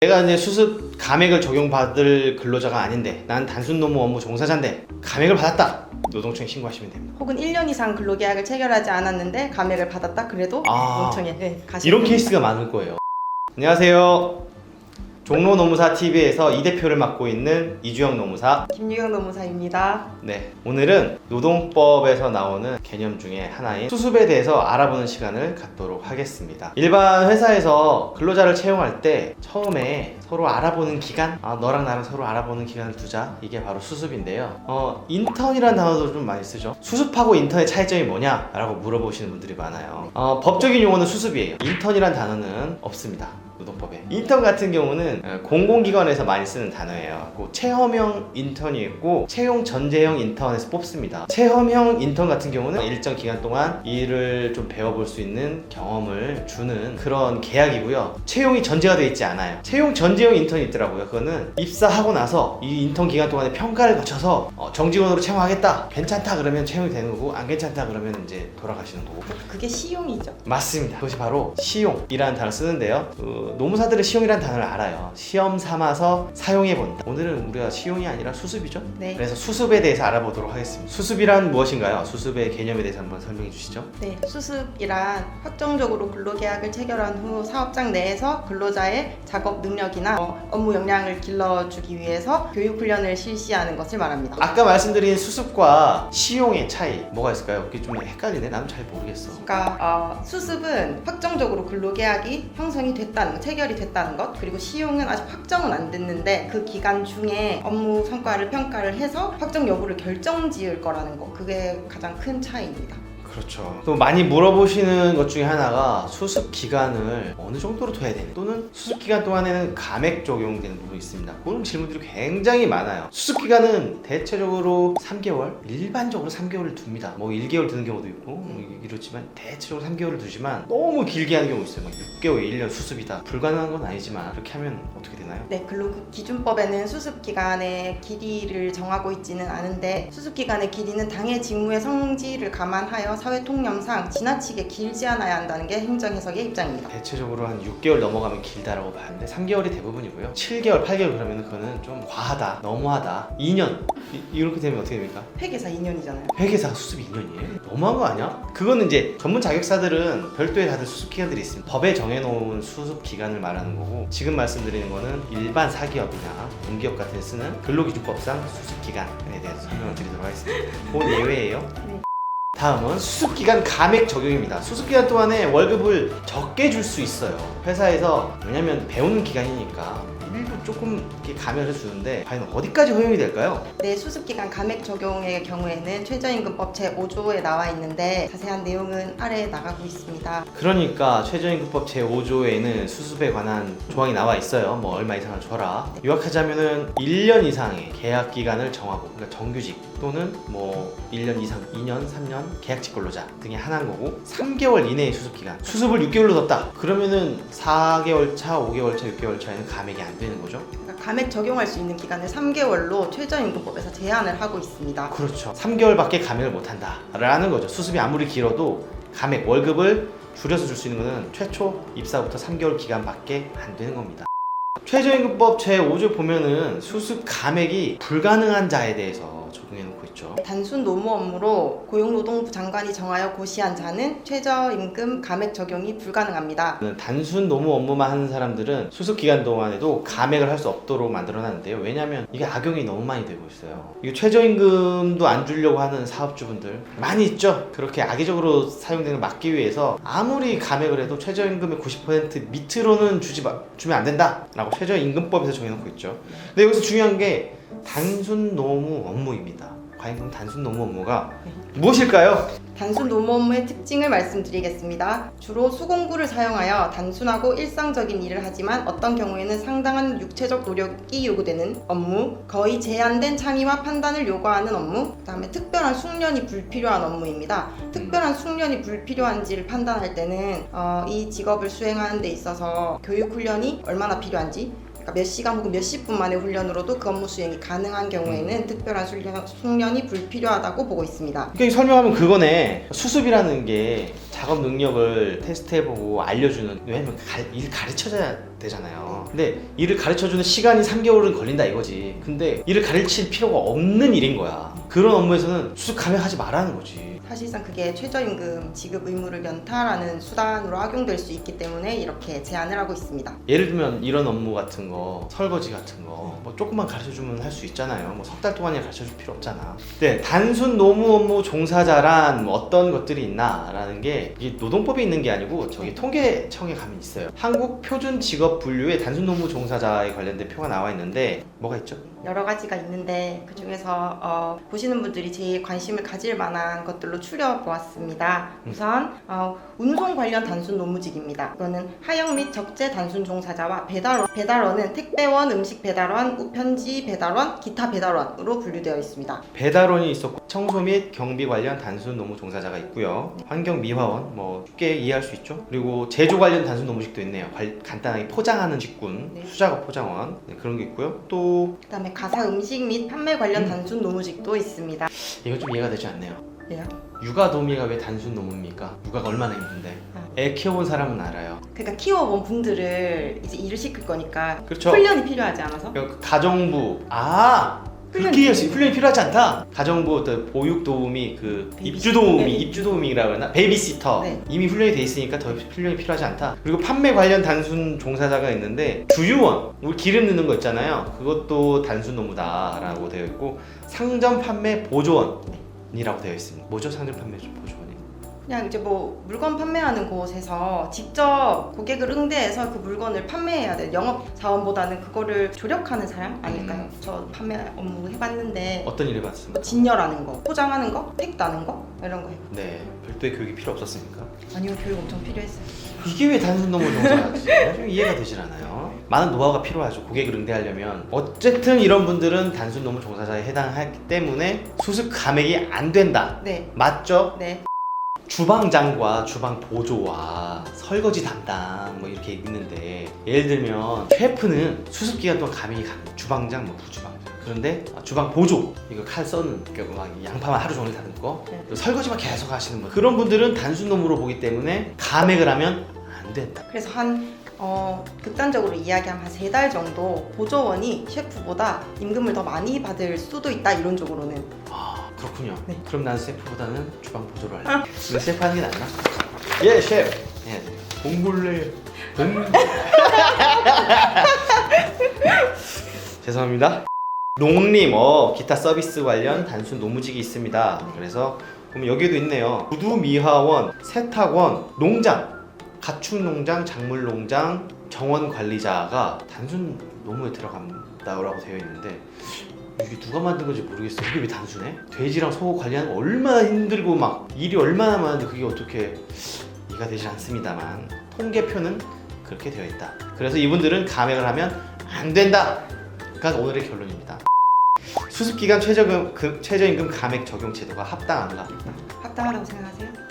내가 이제 수습 감액을 적용받을 근로자가 아닌데 난 단순 노무 업무 종사자인데 감액을 받았다. 노동청에 신고하시면 됩니다. 혹은 1년 이상 근로계약을 체결하지 않았는데 감액을 받았다 그래도 아. 노동청에 네, 가시면 이런 됩니다. 케이스가 많을 거예요. 안녕하세요. 종로 노무사 TV에서 이 대표를 맡고 있는 이주영 노무사. 김유경 노무사입니다. 네, 오늘은 노동법에서 나오는 개념 중에 하나인 수습에 대해서 알아보는 시간을 갖도록 하겠습니다. 일반 회사에서 근로자를 채용할 때 처음에 서로 알아보는 기간, 아, 너랑 나랑 서로 알아보는 기간을 두자. 이게 바로 수습인데요. 어, 인턴이라는 단어도 좀 많이 쓰죠. 수습하고 인턴의 차이점이 뭐냐? 라고 물어보시는 분들이 많아요. 어, 법적인 용어는 수습이에요. 인턴이라는 단어는 없습니다. 노동법에. 인턴 같은 경우는 어, 공공기관에서 많이 쓰는 단어예요. 그 체험형 인턴이 있고 채용 전제형 인턴에서 뽑습니다. 체험형 인턴 같은 경우는 일정 기간 동안 일을 좀 배워볼 수 있는 경험을 주는 그런 계약이고요. 채용이 전제가 되어 있지 않아요. 채용 전제형 인턴이 있더라고요. 그거는 입사하고 나서 이 인턴 기간 동안에 평가를 거쳐서 어, 정직원으로 채용하겠다. 괜찮다 그러면 채용이 되는 거고 안 괜찮다 그러면 이제 돌아가시는 거고. 그게 시용이죠. 맞습니다. 그것이 바로 시용이라는 단어를 쓰는데요. 그 노무사들은 시용이라는 단어를 알아요. 시험 삼아서 사용해 본다. 오늘은 우리가 시용이 아니라 수습이죠. 네. 그래서 수습에 대해서 알아보도록 하겠습니다. 수습이란 무엇인가요? 수습의 개념에 대해서 한번 설명해 주시죠. 네, 수습이란 확정적으로 근로계약을 체결한 후 사업장 내에서 근로자의 작업 능력이나 어, 업무 역량을 길러주기 위해서 교육 훈련을 실시하는 것을 말합니다. 아까 말씀드린 수습과 시용의 차이 뭐가 있을까요? 이게 좀 헷갈리네. 나는 잘 모르겠어. 그러니까 어, 수습은 확정적으로 근로계약이 형성이 됐다는 체결이 됐다는 것 그리고 시용은 아직 확정은 안 됐는데 그 기간 중에 업무 성과를 평가를 해서 확정 여부를 결정 지을 거라는 것 그게 가장 큰 차이입니다. 그렇죠. 또 많이 물어보시는 것 중에 하나가 수습 기간을 어느 정도로 둬야 되는 또는 수습 기간 동안에는 감액 적용되는 부분이 있습니다. 그런 질문들이 굉장히 많아요. 수습 기간은 대체적으로 3개월, 일반적으로 3개월을 둡니다. 뭐 1개월 두는 경우도 있고 뭐 이렇지만 대체적으로 3개월을 두지만 너무 길게 하는 경우 있어요. 막 6개월, 1년 수습이다. 불가능한 건 아니지만 그렇게 하면 어떻게 되나요? 네, 근로 기준법에는 수습 기간의 길이를 정하고 있지는 않은데 수습 기간의 길이는 당해 직무의 성질을 감안하여 사회 통념상 지나치게 길지 않아야 한다는 게 행정 해석의 입장입니다. 대체적으로 한 6개월 넘어가면 길다라고 봤는데 3개월이 대부분이고요. 7개월, 8개월 그러면 그거는 좀 과하다, 너무하다. 2년 이, 이렇게 되면 어떻게 됩니까? 회계사 2년이잖아요. 회계사 수습 2년이에요? 너무한 거 아니야? 그거는 이제 전문 자격사들은 별도의 다들 수습 기간들이 있습니다. 법에 정해놓은 수습 기간을 말하는 거고 지금 말씀드리는 거는 일반 사기업이나 공기업 같은 데 쓰는 근로기준법상 수습 기간에 대해서 설명을 드리도록 하겠습니다. 그건 예외예요. 네. 다음은 수습기간 감액 적용입니다. 수습기간 동안에 월급을 적게 줄 수 있어요. 회사에서 왜냐면 배우는 기간이니까 일부 조금 이렇게 감액을 해주는데 과연 어디까지 허용이 될까요? 네, 수습기간 감액 적용의 경우에는 최저임금법 제5조에 나와 있는데 자세한 내용은 아래에 나가고 있습니다. 그러니까 최저임금법 제5조에는 수습에 관한 조항이 나와 있어요. 뭐 얼마 이상을 줘라. 요약하자면은 1년 이상의 계약 기간을 정하고 그러니까 정규직 또는 뭐 1년 이상, 2년, 3년 계약직 근로자 등의 하나인 거고 3개월 이내의 수습 기간. 수습을 6개월로 뒀다. 그러면은 4개월 차, 5개월 차, 6개월 차에는 감액이 안 되는 거죠. 그러니까 감액 적용할 수 있는 기간을 3개월로 최저임금법에서 제한을 하고 있습니다. 그렇죠. 3개월밖에 감액을 못 한다라는 거죠. 수습이 아무리 길어도 감액 월급을 줄여서 줄 수 있는 것은 최초 입사부터 3개월 기간밖에 안 되는 겁니다. 최저임금법 제5조 보면은 수습 감액이 불가능한 자에 대해서 적용해 놓고 있죠. 단순 노무 업무로 고용노동부 장관이 정하여 고시한 자는 최저임금 감액 적용이 불가능합니다. 단순 노무 업무만 하는 사람들은 수습 기간 동안에도 감액을 할 수 없도록 만들어 놨는데요. 왜냐하면 이게 악용이 너무 많이 되고 있어요. 이거 최저임금도 안 주려고 하는 사업주분들 많이 있죠. 그렇게 악의적으로 사용되는 걸 막기 위해서 아무리 감액을 해도 최저임금의 90% 밑으로는 주지 마, 주면 안 된다라고 최저임금법에서 정해놓고 있죠. 근데 여기서 중요한 게 단순 노무 업무입니다. 과연 그럼 단순 노무 업무가 무엇일까요? 단순 노무 업무의 특징을 말씀드리겠습니다. 주로 수공구를 사용하여 단순하고 일상적인 일을 하지만 어떤 경우에는 상당한 육체적 노력이 요구되는 업무, 거의 제한된 창의와 판단을 요구하는 업무, 그다음에 특별한 숙련이 불필요한 업무입니다. 특별한 숙련이 불필요한지를 판단할 때는 어, 이 직업을 수행하는 데 있어서 교육 훈련이 얼마나 필요한지 그러니까 몇 시간 혹은 몇십 분 만에 훈련으로도 그 업무 수행이 가능한 경우에는 특별한 훈련, 숙련이 불필요하다고 보고 있습니다. 그러니까 설명하면 그거네. 수습이라는 게 작업 능력을 테스트해보고 알려주는 왜냐면 가- 일 가르쳐줘야 되잖아요. 근데 일을 가르쳐주는 시간이 3개월은 걸린다 이거지. 근데 일을 가르칠 필요가 없는 일인 거야. 그런 업무에서는 수습 감액하지 말라는 거지. 사실상 그게 최저임금 지급 의무를 연타라는 수단으로 악용될 수 있기 때문에 이렇게 제안을 하고 있습니다. 예를 들면 이런 업무 같은 거 설거지 같은 거 뭐 조금만 가르쳐 주면 할 수 있잖아요 뭐 석 달 동안이나 가르쳐 줄 필요 없잖아 네 단순 노무 업무 종사자란 뭐 어떤 것들이 있나라는 게 이게 노동법에 있는 게 아니고 저기 통계청에 가면 있어요 한국 표준 직업 분류에 단순 노무 종사자에 관련된 표가 나와 있는데 뭐가 있죠? 여러 가지가 있는데 그 중에서 어, 보시는 분들이 제일 관심을 가질 만한 것들로 추려 보았습니다. 우선 어, 운송 관련 단순 노무직입니다. 이거는 하역 및 적재 단순 종사자와 배달원, 배달원은 택배원, 음식 배달원, 우편지 배달원, 기타 배달원으로 분류되어 있습니다. 배달원이 있었고 청소 및 경비 관련 단순 노무 종사자가 있고요 환경 미화원 뭐 쉽게 이해할 수 있죠 그리고 제조 관련 단순 노무직도 있네요 관- 간단하게 포장하는 직군 네. 수작업 포장원 네, 그런 게 있고요 또 그다음에 가사 음식 및 판매 관련 단순 노무직도 있습니다. 이거 좀 이해가 되지 않네요. 왜요? 육아 도우미가 왜 단순 노무입니까? 육아가 얼마나 힘든데. 아. 애 키워본 사람은 알아요. 그러니까 키워본 분들을 이제 일을 시킬 거니까 그렇죠. 훈련이 필요하지 않아서 그 가정부 아 그렇게 훈련이- 필요하지 않다. 가정부 어떤 보육 도우미 그 베이비시- 입주 도우미 네. 입주 도우미라고 하나 베이비시터 네. 이미 훈련이 돼 있으니까 더 훈련이 필요하지 않다. 그리고 판매 관련 단순 종사자가 있는데 주유원 우리 기름 넣는 거 있잖아요. 그것도 단순 노무다라고 되어 있고 상점 판매 보조원이라고 되어 있습니다. 뭐죠 상점 판매 보조원이? 그냥 이제 뭐 물건 판매하는 곳에서 직접 고객을 응대해서 그 물건을 판매해야 돼 영업 사원보다는 그거를 조력하는 사람 아닐까요? 저 판매 업무 해봤는데 어떤 일 해봤습니까? 뭐 진열하는 거, 포장하는 거, 팩 따는 거 이런 거 해요. 네, 별도의 교육이 필요 없었습니까? 아니요 교육 엄청 필요했어요. 이게 왜 단순 노무 종사지? 좀 이해가 되질 않아요. 많은 노하우가 필요하죠. 고객을 응대하려면 어쨌든 이런 분들은 단순 노무 종사자에 해당하기 때문에 수습 감액이 안 된다. 네, 맞죠? 네, 주방장과 주방 보조와 설거지 담당 뭐 이렇게 있는데 예를 들면 셰프는 수습 기간 동안 감액이 가능. 주방장 뭐 부주방장. 그런데 주방 보조 이거 칼 써는 그러니까 막 양파만 하루 종일 다듬 거 네. 설거지만 계속 하시는 분 그런 분들은 단순 노무로 보기 때문에 감액을 하면 안 된다. 그래서 한 어, 극단적으로 이야기하면 한 세 달 정도 보조원이 셰프보다 임금을 더 많이 받을 수도 있다 이론적으로는 아 그렇군요. 네. 그럼 난 셰프보다는 주방 보조를 할래. 근데 셰프 하는 게 낫나? 예 셰프. 예. 공부를 공. 죄송합니다. 농림, 어, 기타 서비스 관련 단순 노무직이 있습니다. 그래서 그럼 여기도 있네요. 구두 미화원, 세탁원, 농장, 가축 농장, 작물 농장, 정원 관리자가 단순 노무에 들어간다고 되어 있는데 이게 누가 만든 건지 모르겠어. 이게 왜 단순해? 돼지랑 소 관리하는 거 얼마나 힘들고 막 일이 얼마나 많은데 그게 어떻게 이해가 되지 않습니다만 통계표는 그렇게 되어 있다. 그래서 이분들은 감액을 하면 안 된다 가 오늘의 결론입니다. 수습 기간 최저금 그, 최저임금 감액 적용 제도가 합당한가? 합당하다고 생각하세요?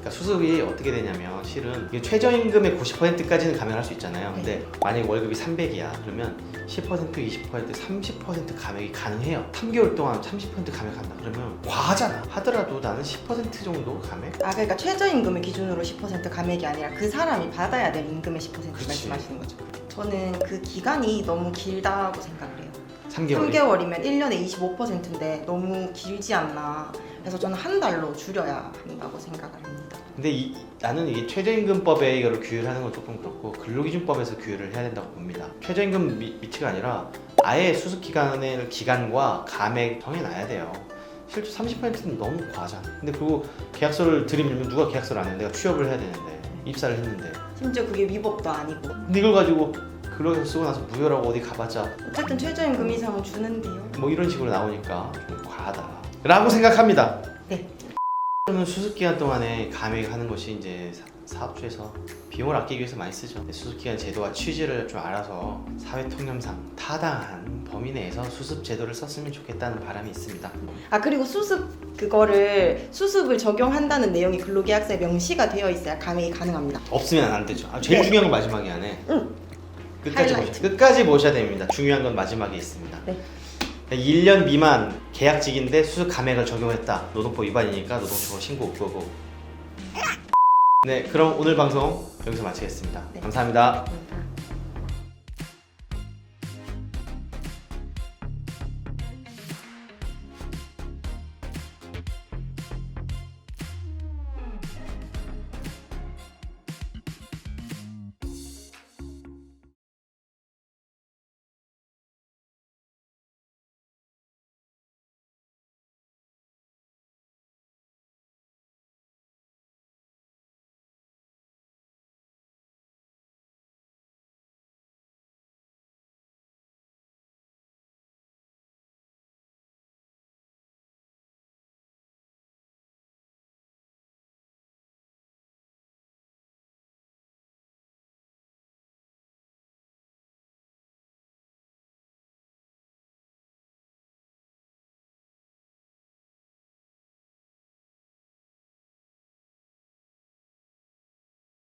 아, 그러니까 수습이 어떻게 되냐면 실은 이게 최저임금의 90%까지는 감액할 수 있잖아요. 근데 만약 월급이 300이야 그러면 10% 20% 30% 감액이 가능해요. 3개월 동안 30% 감액한다 그러면 과하잖아. 하더라도 나는 10% 정도 감액? 아 그러니까 최저임금을 기준으로 10% 감액이 아니라 그 사람이 받아야 될 임금의 10% 그치. 말씀하시는 거죠. 저는 그 기간이 너무 길다고 생각을 해요. 3개월. 3개월이면 1년에 25%인데 너무 길지 않나. 그래서 저는 한 달로 줄여야 한다고 생각을 합니다. 근데 이, 나는 이게 최저임금법에 이거를 규율하는 건 조금 그렇고 근로기준법에서 규율을 해야 된다고 봅니다. 최저임금 미, 미치가 아니라 아예 수습 기간의 기간과 감액 정해놔야 돼요. 실제 30%는 너무 과하잖아. 근데 그거 계약서를 들이밀면 누가 계약서를 안 해? 내가 취업을 해야 되는데 입사를 했는데. 심지어 그게 위법도 아니고. 근데 이걸 가지고 근로계약서 쓰고 나서 무효라고 어디 가봤자 어쨌든 최저임금 이상은 주는데요. 뭐 이런 식으로 나오니까 좀 과하다. 라고 생각합니다. 네. 저는 수습 기간 동안에 감액하는 것이 이제 사- 사업주에서 비용을 아끼기 위해서 많이 쓰죠. 수습 기간 제도와 취지를 좀 알아서 사회 통념상 타당한 범위 내에서 수습 제도를 썼으면 좋겠다는 바람이 있습니다. 아 그리고 수습 그거를 수습을 적용한다는 내용이 근로계약서에 명시가 되어 있어야 감액이 가능합니다. 없으면 안 되죠. 아, 제일 네. 중요한 건 마지막에 안 해. 끝까지 하이라이트. 보셔, 끝까지 보셔야 됩니다. 중요한 건 마지막에 있습니다. 네. 1년 미만 계약직인데 수수 감액을 적용했다. 노동법 위반이니까 노동청으로 신고 끄고. 네, 그럼 오늘 방송 여기서 마치겠습니다. 네. 감사합니다. 감사합니다.